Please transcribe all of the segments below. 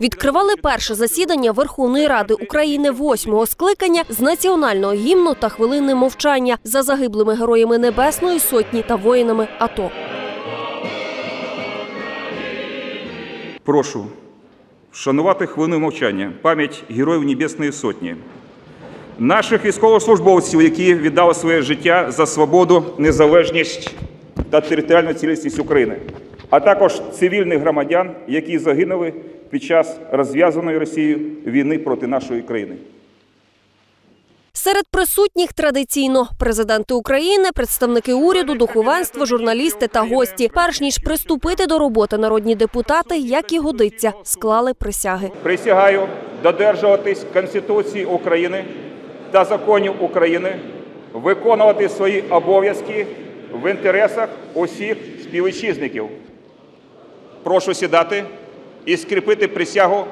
Відкривали перше засідання Верховної Ради України восьмого скликання з національного гімну та хвилини мовчання за загиблими героями Небесної Сотні та воїнами АТО. Прошу вшанувати хвилину мовчання, пам'ять Героїв Небесної Сотні, наших військовослужбовців, які віддали своє життя за свободу, незалежність та територіальну цілісність України, а також цивільних громадян, які загинули під час розв'язаної Росією війни проти нашої країни. Серед присутніх традиційно президенти України, представники уряду, духовенство, журналісти та гості. Перш ніж приступити до роботи, народні депутати, як і годиться, склали присяги. Присягаю додержуватись Конституції України та законів України, виконувати свої обов'язки в інтересах усіх співвітчизників. Прошу сідати і скріпити присягу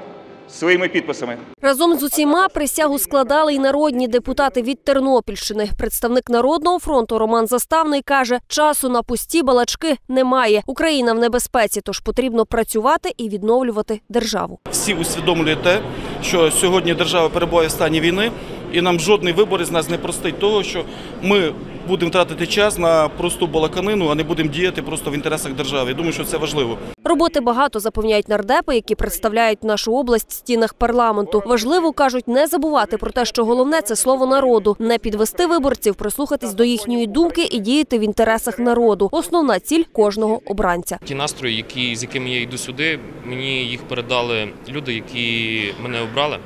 своїми підписами. Разом з усіма присягу складали й народні депутати від Тернопільщини. Представник народного фронту Роман Заставний каже: часу на пусті балачки немає. Україна в небезпеці, тож потрібно працювати і відновлювати державу. всі усвідомлюють те, що сьогодні держава перебуває в стані війни, і нам жодний вибор із нас не простить того, що ми будемо тратити час на просту балаканину, а не будемо діяти просто в інтересах держави. Я думаю, що це важливо. Роботи багато запевняють нардепи, які представляють нашу область в стінах парламенту. Важливо кажуть не забувати про те, що головне це слово народу, не підвести виборців, прислухатись до їхньої думки і діяти в інтересах народу. Основна ціль кожного обранця. Ті настрої, які, з якими я йду сюди, мені їх передали люди, які мене обрали.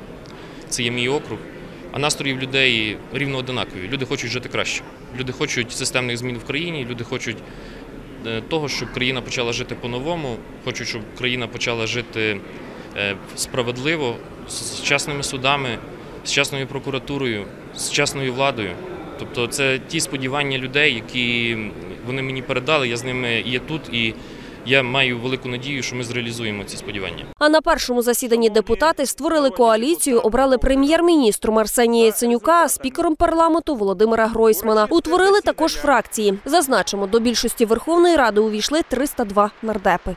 Це є мій округ. А настрої в людей рівно одинакові. Люди хочуть жити краще. Люди хочуть системних змін в країні, люди хочуть того, щоб країна почала жити по-новому, Хочу, щоб країна почала жити е, справедливо, з чесними судами, з чесною прокуратурою, з чесною владою. Тобто це ті сподівання людей, які вони мені передали, я з ними є тут, і я маю велику надію, що ми зреалізуємо ці сподівання. А на першому засіданні депутати створили коаліцію, обрали прем'єр-міністром Марсенія Яценюка, спікером парламенту Володимира Гройсмана. Утворили також фракції. Зазначимо, до більшості Верховної Ради увійшли 302 нардепи.